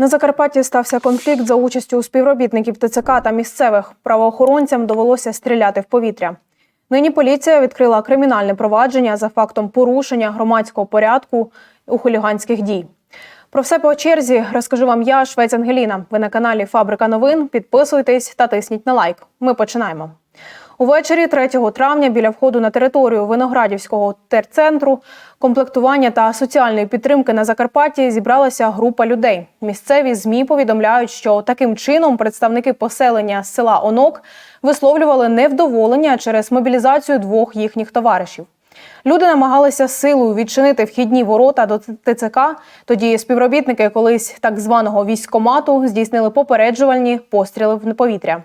На Закарпатті стався конфлікт за участю співробітників ТЦК та місцевих. Правоохоронцям довелося стріляти в повітря. Нині поліція відкрила кримінальне провадження за фактом порушення громадського порядку у хуліганських дій. Про все по черзі розкажу вам я, Швець Ангеліна. Ви на каналі Фабрика новин. Підписуйтесь та тисніть на лайк. Ми починаємо. Увечері 3 травня біля входу на територію Виноградівського терцентру комплектування та соціальної підтримки на Закарпатті зібралася група людей. Місцеві змі повідомляють, що таким чином представники поселення з села Онок висловлювали невдоволення через мобілізацію двох їхніх товаришів. Люди намагалися силою відчинити вхідні ворота до ТЦК. Тоді співробітники колись так званого військкомату здійснили попереджувальні постріли в повітря.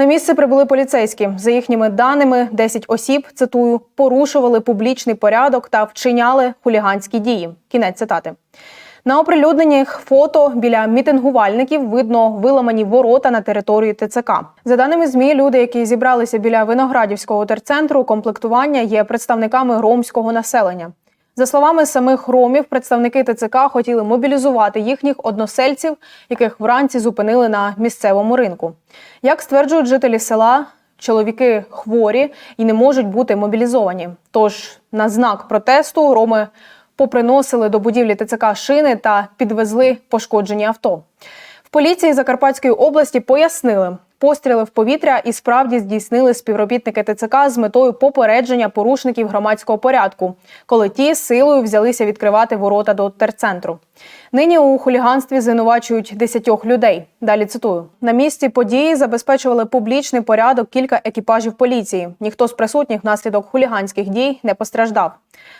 На місце прибули поліцейські. За їхніми даними, 10 осіб, цитую, порушували публічний порядок та вчиняли хуліганські дії. Кінець цитати. На оприлюднених фото біля мітингувальників видно виламані ворота на території ТЦК. За даними ЗМІ, люди, які зібралися біля виноградівського терцентру, комплектування є представниками ромського населення. За словами самих ромів, представники ТЦК хотіли мобілізувати їхніх односельців, яких вранці зупинили на місцевому ринку. Як стверджують жителі села, чоловіки хворі і не можуть бути мобілізовані. Тож на знак протесту роми поприносили до будівлі ТЦК шини та підвезли пошкоджені авто. В поліції Закарпатської області пояснили, постріли в повітря і справді здійснили співробітники ТЦК з метою попередження порушників громадського порядку, коли ті силою взялися відкривати ворота до терцентру. Нині у хуліганстві звинувачують десятьох людей. Далі цитую: на місці події забезпечували публічний порядок кілька екіпажів поліції. Ніхто з присутніх внаслідок хуліганських дій не постраждав.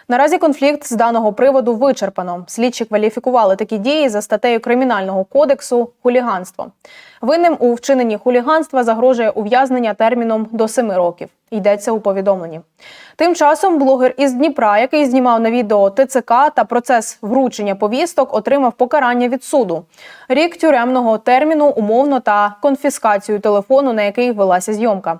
Наразі конфлікт з даного приводу вичерпано. Слідчі кваліфікували такі дії за статтею кримінального кодексу хуліганство. Винним у вчиненні хуліганства загрожує ув'язнення терміном до 7 років. Йдеться у повідомленні. Тим часом блогер із Дніпра, який знімав на відео ТЦК та процес вручення повісток, отримав покарання від суду, рік тюремного терміну, умовно та конфіскацію телефону, на який велася зйомка.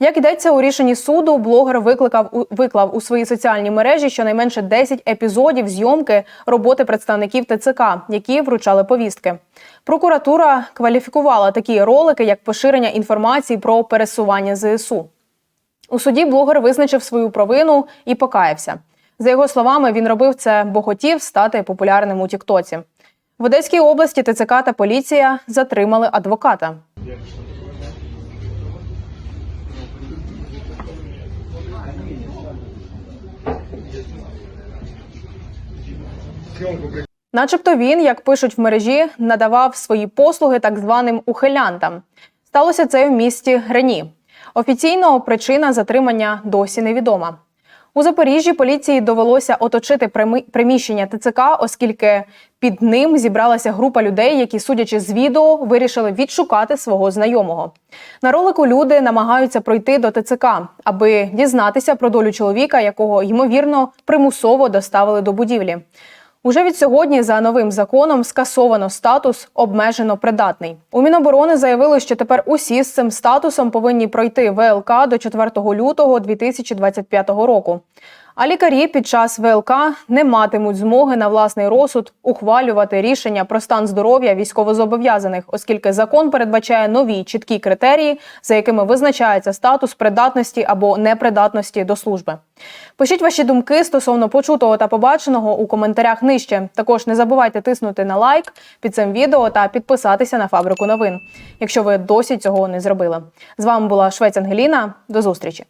Як йдеться у рішенні суду, блогер викликав виклав у свої соціальні мережі щонайменше 10 епізодів зйомки роботи представників ТЦК, які вручали повістки. Прокуратура кваліфікувала такі ролики як поширення інформації про пересування ЗСУ. У суді блогер визначив свою провину і покаявся. За його словами, він робив це, бо хотів стати популярним у Тіктоці. В Одеській області ТЦК та поліція затримали адвоката. Начебто він, як пишуть в мережі, надавав свої послуги так званим ухилянтам. Сталося це в місті Грені. Офіційно причина затримання досі невідома. У Запоріжжі поліції довелося оточити приміщення ТЦК, оскільки під ним зібралася група людей, які, судячи з відео, вирішили відшукати свого знайомого. На ролику люди намагаються пройти до ТЦК, аби дізнатися про долю чоловіка, якого ймовірно примусово доставили до будівлі. Уже від сьогодні за новим законом скасовано статус обмежено придатний. У Міноборони заявили, що тепер усі з цим статусом повинні пройти ВЛК до 4 лютого 2025 року. А лікарі під час ВЛК не матимуть змоги на власний розсуд ухвалювати рішення про стан здоров'я військовозобов'язаних, оскільки закон передбачає нові чіткі критерії, за якими визначається статус придатності або непридатності до служби. Пишіть ваші думки стосовно почутого та побаченого у коментарях нижче. Також не забувайте тиснути на лайк під цим відео та підписатися на фабрику новин, якщо ви досі цього не зробили. З вами була Швець Ангеліна. До зустрічі.